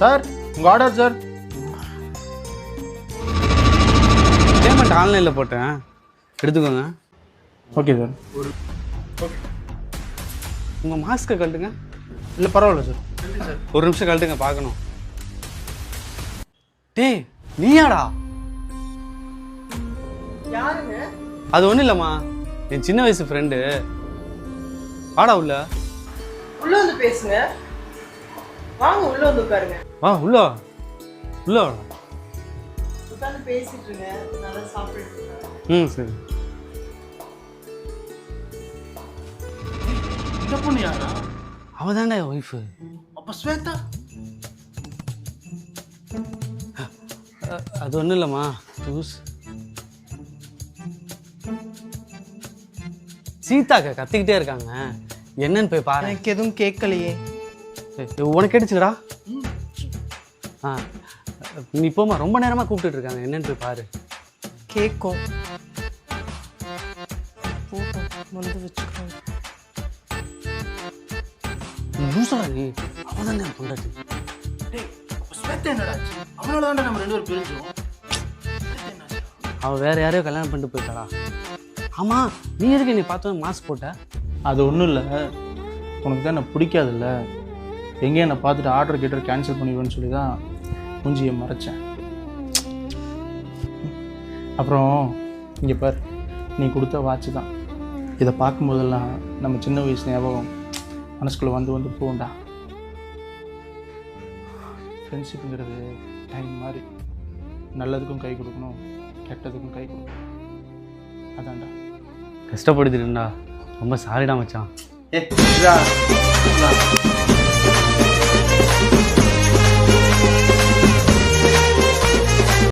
Sir உங்கள் order sir payment ஆன்லைனில் போட்டேன். எடுத்துக்கோங்க. ஓகே சார் உங்கள் மாஸ்க்கை கழட்டுங்க. இல்லை பரவாயில்ல சார் ஒரு நிமிஷம் கழட்டுங்க பார்க்கணும். டேய் நீயாடா? யாருங்க? அது ஒன்றும் இல்லைம்மா. என் சின்ன வயசு ஃப்ரெண்டு வாடா உள்ள. உள்ள வந்து பேசுங்க. வாங்க உள்ள வந்து உட்காருங்க. வா உள்ள. உள்ள வாடா உட்காந்து பேசிட்டு இருங்க. நல்லா சாப்பிட்டு ம் சரி. இந்த பொண்ணு யாரா? அவள் தானே ஒய்ஃபு அப்போ ஸ்வேதா? அது ஒன்றும் இல்லைம்மா. ஜூஸ் சீதாக்கா கத்திக்கிட்டே இருக்காங்க. என்னன்னு போய் பாரு. எனக்கு எதுவும் கேட்கலையே உனக்கு கேட்டுச்சுடா ஆ நீ போமா ரொம்ப நேரமாக கூப்பிட்டுட்டு இருக்காங்க. என்னன்னு போய் பாரு. கேட்கும் போட்டோம் வந்து வச்சுக்கோங்க. லூசாடா நீ. அவன் தானே பொண்டாட்டி நம்ம ரெண்டு பேரும் பிரிஞ்சோம்? அவள் வேற யாரையோ கல்யாணம் பண்ணிட்டு போயிட்டாடா ஆமாம் நீ எதுக்கு நீ பார்த்தோம் மாஸ்க் போட்ட? அது ஒன்றும் இல்லை. உனக்கு தான் என்ன பிடிக்காதுல்ல? எங்கேயும் என்னை பார்த்துட்டு ஆர்டர் கேட்டர் கேன்சல் பண்ணிடுவேன்னு சொல்லி தான் மூஞ்சியை மறைச்சேன். அப்புறம் இங்கே பார் நீ கொடுத்த வாட்ச் தான். இதை பார்க்கும்போதெல்லாம் நம்ம சின்ன வயசு ஞாபகம் மனசுக்குள்ளே வந்து வந்து போகும்டா. ஃப்ரெண்ட்ஷிப்புங்கிறது டைம் மாதிரி நல்லதுக்கும் கை கொடுக்கணும் கெட்டதுக்கும் கை கொடுக்கணும். அதான்டா. கஷ்டப்படுத்திட்டுண்டா ரொம்ப சாரிடா மச்சான். ஏ